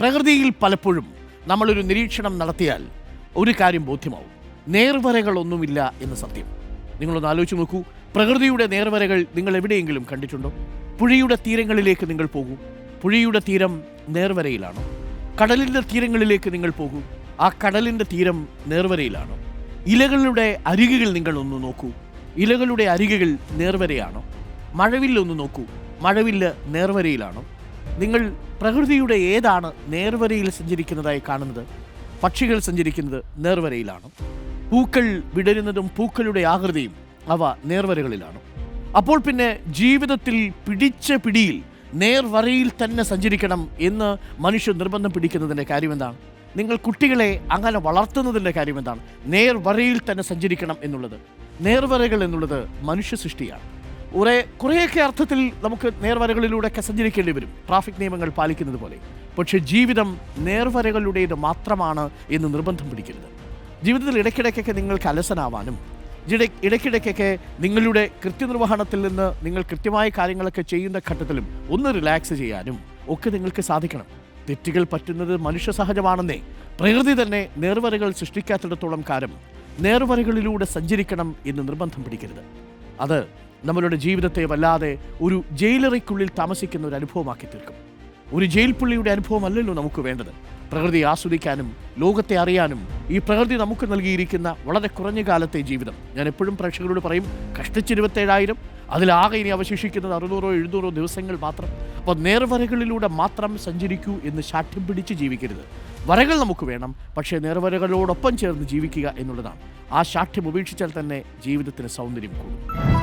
പ്രകൃതിയിൽ പലപ്പോഴും നമ്മളൊരു നിരീക്ഷണം നടത്തിയാൽ ഒരു കാര്യം ബോധ്യമാവും. നേർവരകളൊന്നുമില്ല എന്ന് സത്യം. നിങ്ങളൊന്ന് ആലോചിച്ച് നോക്കൂ. പ്രകൃതിയുടെ നേർവരകൾ നിങ്ങൾ എവിടെയെങ്കിലും കണ്ടിട്ടുണ്ടോ? പുഴയുടെ തീരങ്ങളിലേക്ക് നിങ്ങൾ പോകൂ. പുഴയുടെ തീരം നേർവരയിലാണോ. കടലിന്റെ തീരങ്ങളിലേക്ക് നിങ്ങൾ പോകൂ. ആ കടലിന്റെ തീരം നേർവരയിലാണോ. ഇലകളുടെ അരികുകൾ നിങ്ങൾ ഒന്ന് നോക്കൂ. ഇലകളുടെ അരികുകൾ നേർവരയാണോ. മഴവില്ലൊന്ന് നോക്കൂ. മഴവില്ല് നേർവരയിലാണോ. നിങ്ങൾ പ്രകൃതിയുടെ ഏതാണ് നേർവരയിൽ സഞ്ചരിക്കുന്നതായി കാണുന്നത്? പക്ഷികൾ സഞ്ചരിക്കുന്നത് നേർവരയിലാണ്. പൂക്കൾ വിടരുന്നതും പൂക്കളുടെ ആകൃതിയും അവ നേർവരകളിലാണ്. അപ്പോൾ പിന്നെ ജീവിതത്തിൽ പിടിച്ച പിടിയിൽ നേർവരയിൽ തന്നെ സഞ്ചരിക്കണം എന്ന് മനുഷ്യർ നിർബന്ധം പിടിക്കുന്നതിന്റെ കാര്യം എന്താണ് നിങ്ങൾ കുട്ടികളെ അങ്ങനെ വളർത്തുന്നതിന്റെ കാര്യം എന്താണ് നേർവരയിൽ തന്നെ സഞ്ചരിക്കണം എന്നുള്ളത്. നേർവരകൾ എന്നുള്ളത് മനുഷ്യ സൃഷ്ടിയാണ്. കുറെ കുറേയൊക്കെ അർത്ഥത്തിൽ നമുക്ക് നേർവരകളിലൂടെയൊക്കെ സഞ്ചരിക്കേണ്ടി വരും. ട്രാഫിക് നിയമങ്ങൾ പാലിക്കുന്നത് പോലെ. പക്ഷേ ജീവിതം നേർവരകളുടേത് മാത്രമാണ് എന്ന് നിർബന്ധം പിടിക്കരുത്. ജീവിതത്തിൽ ഇടയ്ക്കിടയ്ക്കൊക്കെ നിങ്ങൾക്ക് അലസനാവാനും ഇട- ഇടയ്ക്കിടയ്ക്കൊക്കെ നിങ്ങളുടെ കൃത്യനിർവഹണത്തിൽ നിന്ന് നിങ്ങൾ കൃത്യമായ കാര്യങ്ങളൊക്കെ ചെയ്യുന്ന ഘട്ടത്തിലും ഒന്ന് റിലാക്സ് ചെയ്യാനും ഒക്കെ നിങ്ങൾക്ക് സാധിക്കണം. തെറ്റുകൾ പറ്റുന്നത് മനുഷ്യ സഹജമാണെന്നേ പ്രകൃതി തന്നെ നേർവരകൾ സൃഷ്ടിക്കാത്തിടത്തോളം കാലം നേർവരകളിലൂടെ സഞ്ചരിക്കണം എന്ന് നിർബന്ധം പിടിക്കരുത്. അത് നമ്മളുടെ ജീവിതത്തെ വല്ലാതെ ഒരു ജയിലറയ്ക്കുള്ളിൽ താമസിക്കുന്ന ഒരു അനുഭവമാക്കി തീർക്കും. ഒരു ജയിൽ പുള്ളിയുടെ അനുഭവമല്ലല്ലോ നമുക്ക് വേണ്ടത്. പ്രകൃതി ആസ്വദിക്കാനും ലോകത്തെ അറിയാനും ഈ പ്രകൃതി നമുക്ക് നൽകിയിരിക്കുന്ന വളരെ കുറഞ്ഞ കാലത്തെ ജീവിതം. ഞാൻ എപ്പോഴും പ്രേക്ഷകരോട് പറയും കഷ്ടിച്ച് ഇരുപത്തേഴായിരം അതിലാകെ ഇനി അവശേഷിക്കുന്നത് അറുന്നൂറോ എഴുന്നൂറോ ദിവസങ്ങൾ മാത്രം. അപ്പോൾ നേർവരകളിലൂടെ മാത്രം സഞ്ചരിക്കൂ എന്ന് ശാഠ്യം പിടിച്ച് ജീവിക്കരുത്. വരകൾ നമുക്ക് വേണം പക്ഷേ നേർവരകളോടൊപ്പം ചേർന്ന് ജീവിക്കുക എന്നുള്ളതാണ്. ആ ശാഠ്യം ഉപേക്ഷിച്ചാൽ തന്നെ ജീവിതത്തിന് സൗന്ദര്യം കൂടും.